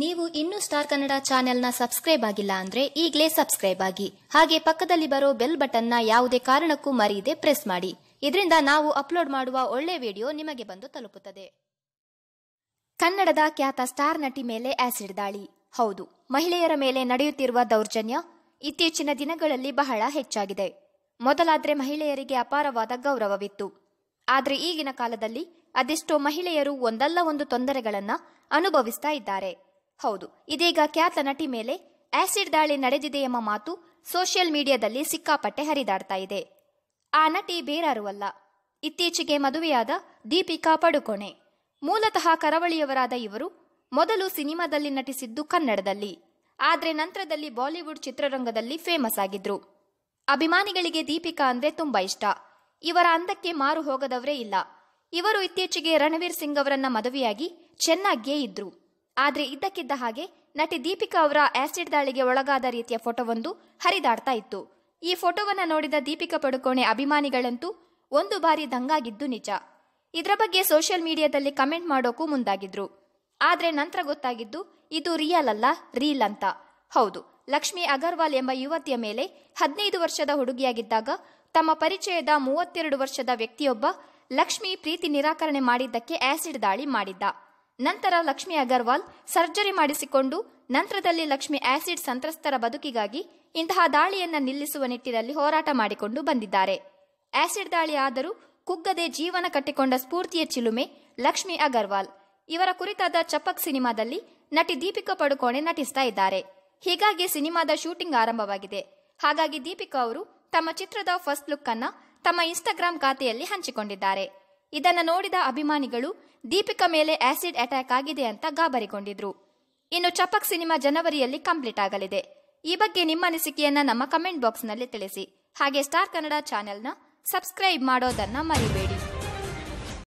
ನೀವು ಇನ್ನೂ ಸ್ಟಾರ್ ಕನ್ನಡ ಚಾನೆಲ್ನ ಸಬ್ಸ್ಕ್ರೈಬ್ ಆಗಿಲ್ಲ ಅಂದ್ರೆ ಈಗಲೇ ಸಬ್ಸ್ಕ್ರೈಬ್ ಆಗಿ. ಹಾಗೆ ಪಕ್ಕದಲ್ಲಿ ಬರೋ ಬೆಲ್ ಬಟನ್ನ ಯಾವುದೇ ಕಾರಣಕ್ಕೂ ಮರೆಯದೆ ಪ್ರೆಸ್ ಮಾಡಿ. ಇದರಿಂದ ನಾವು ಅಪ್ಲೋಡ್ ಮಾಡುವ ಒಳ್ಳೆ ವಿಡಿಯೋ ನಿಮಗೆ ಬಂದು ತಲುಪುತ್ತದೆ. ಕನ್ನಡದ ಖ್ಯಾತ ಸ್ಟಾರ್ ನಟಿ ಮೇಲೆ ಆಸಿಡ್ ದಾಳಿ. ಹೌದು, ಮಹಿಳೆಯರ ಮೇಲೆ ನಡೆಯುತ್ತಿರುವ ದೌರ್ಜನ್ಯ ಇತ್ತೀಚಿನ ದಿನಗಳಲ್ಲಿ ಬಹಳ ಹೆಚ್ಚಾಗಿದೆ. ಮೊದಲಾದ್ರೆ ಮಹಿಳೆಯರಿಗೆ ಅಪಾರವಾದ ಗೌರವವಿತ್ತು. ಆದರೆ ಈಗಿನ ಕಾಲದಲ್ಲಿ, ಅದೆಷ್ಟೋ ಮಹಿಳೆಯರು ಒಂದಲ್ಲ ಒಂದು ತೊಂದರೆಗಳನ್ನು ಅನುಭವಿಸ್ತಾ ಇದ್ದಾರೆ. ಹೌದು, ಇದೀಗ ಖ್ಯಾತ ನಟಿ ಮೇಲೆ ಆಸಿಡ್ ದಾಳಿ ನಡೆದಿದೆ ಎಂಬ ಮಾತು ಸೋಷಿಯಲ್ ಮೀಡಿಯಾದಲ್ಲಿ ಸಿಕ್ಕಾಪಟ್ಟೆ ಹರಿದಾಡ್ತಾ ಇದೆ. ಆ ನಟಿ ಬೇರಾರೂ ಅಲ್ಲ, ಇತ್ತೀಚೆಗೆ ಮದುವೆಯಾದ ದೀಪಿಕಾ ಪಡುಕೋಣೆ. ಮೂಲತಃ ಕರಾವಳಿಯವರಾದ ಇವರು ಮೊದಲು ಸಿನಿಮಾದಲ್ಲಿ ನಟಿಸಿದ್ದು ಕನ್ನಡದಲ್ಲಿ, ಆದ್ರೆ ನಂತರದಲ್ಲಿ ಬಾಲಿವುಡ್ ಚಿತ್ರರಂಗದಲ್ಲಿ ಫೇಮಸ್ ಆಗಿದ್ರು. ಅಭಿಮಾನಿಗಳಿಗೆ ದೀಪಿಕಾ ಅಂದ್ರೆ ತುಂಬಾ ಇಷ್ಟ. ಇವರ ಅಂದಕ್ಕೆ ಮಾರು ಹೋಗದವರೇ ಇಲ್ಲ. ಇವರು ಇತ್ತೀಚೆಗೆ ರಣವೀರ್ ಸಿಂಗ್ ಅವರನ್ನ ಮದುವೆಯಾಗಿ ಚೆನ್ನಾಗಿಯೇ ಇದ್ರು. ಆದ್ರೆ ಇದ್ದಕ್ಕಿದ್ದ ಹಾಗೆ ನಟಿ ದೀಪಿಕಾ ಅವರ ಆಸಿಡ್ ದಾಳಿಗೆ ಒಳಗಾದ ರೀತಿಯ ಫೋಟೋವೊಂದು ಹರಿದಾಡ್ತಾ ಇತ್ತು. ಈ ಫೋಟೋವನ್ನ ನೋಡಿದ ದೀಪಿಕಾ ಪಡುಕೋಣೆ ಅಭಿಮಾನಿಗಳಂತೂ ಒಂದು ಬಾರಿ ದಂಗಾಗಿದ್ದು ನಿಜ. ಇದರ ಬಗ್ಗೆ ಸೋಷಿಯಲ್ ಮೀಡಿಯಾದಲ್ಲಿ ಕಮೆಂಟ್ ಮಾಡೋಕ್ಕೂ ಮುಂದಾಗಿದ್ರು. ಆದ್ರೆ ನಂತರ ಗೊತ್ತಾಗಿದ್ದು, ಇದು ರಿಯಲ್ ಅಲ್ಲ, ರೀಲ್ ಅಂತ. ಹೌದು, ಲಕ್ಷ್ಮಿ ಅಗರ್ವಾಲ್ ಎಂಬ ಯುವತಿಯ ಮೇಲೆ ಹದಿನೈದು ವರ್ಷದ ಹುಡುಗಿಯಾಗಿದ್ದಾಗ ತಮ್ಮ ಪರಿಚಯದ ಮೂವತ್ತೆರಡು ವರ್ಷದ ವ್ಯಕ್ತಿಯೊಬ್ಬ ಲಕ್ಷ್ಮಿ ಪ್ರೀತಿ ನಿರಾಕರಣೆ ಮಾಡಿದ್ದಕ್ಕೆ ಆಸಿಡ್ ದಾಳಿ ಮಾಡಿದ್ದ. ನಂತರ ಲಕ್ಷ್ಮಿ ಅಗರ್ವಾಲ್ ಸರ್ಜರಿ ಮಾಡಿಸಿಕೊಂಡು ನಂತರದಲ್ಲಿ ಲಕ್ಷ್ಮಿ ಆಸಿಡ್ ಸಂತ್ರಸ್ತರ ಬದುಕಿಗಾಗಿ ಇಂತಹ ದಾಳಿಯನ್ನ ನಿಲ್ಲಿಸುವ ನಿಟ್ಟಿನಲ್ಲಿ ಹೋರಾಟ ಮಾಡಿಕೊಂಡು ಬಂದಿದ್ದಾರೆ. ಆಸಿಡ್ ದಾಳಿ ಆದರೂ ಕುಗ್ಗದೆ ಜೀವನ ಕಟ್ಟಿಕೊಂಡ ಸ್ಫೂರ್ತಿಯ ಚಿಲುಮೆ ಲಕ್ಷ್ಮಿ ಅಗರ್ವಾಲ್. ಇವರ ಕುರಿತಾದ ಚಪಕ್ ಸಿನಿಮಾದಲ್ಲಿ ನಟಿ ದೀಪಿಕಾ ಪಡುಕೋಣೆ ನಟಿಸ್ತಾ ಇದ್ದಾರೆ. ಹೀಗಾಗಿ ಸಿನಿಮಾದ ಶೂಟಿಂಗ್ ಆರಂಭವಾಗಿದೆ. ಹಾಗಾಗಿ ದೀಪಿಕಾ ಅವರು ತಮ್ಮ ಚಿತ್ರದ ಫಸ್ಟ್ ಲುಕ್ ಅನ್ನ ತಮ್ಮ ಇನ್ಸ್ಟಾಗ್ರಾಂ ಖಾತೆಯಲ್ಲಿ ಹಂಚಿಕೊಂಡಿದ್ದಾರೆ. ಇದನ್ನು ನೋಡಿದ ಅಭಿಮಾನಿಗಳು ದೀಪಿಕಾ ಮೇಲೆ ಆಸಿಡ್ ಅಟ್ಯಾಕ್ ಆಗಿದೆ ಅಂತ ಗಾಬರಿಗೊಂಡಿದ್ರು. ಇನ್ನು ಚಪಕ್ ಸಿನಿಮಾ ಜನವರಿಯಲ್ಲಿ ಕಂಪ್ಲೀಟ್ ಆಗಲಿದೆ. ಈ ಬಗ್ಗೆ ನಿಮ್ಮ ಅನಿಸಿಕೆಯನ್ನ ನಮ್ಮ ಕಮೆಂಟ್ ಬಾಕ್ಸ್ನಲ್ಲಿ ತಿಳಿಸಿ. ಹಾಗೆ ಸ್ಟಾರ್ ಕನ್ನಡ ಚಾನೆಲ್ನ ಸಬ್ಸ್ಕ್ರೈಬ್ ಮಾಡೋದನ್ನ ಮರಿಬೇಡಿ.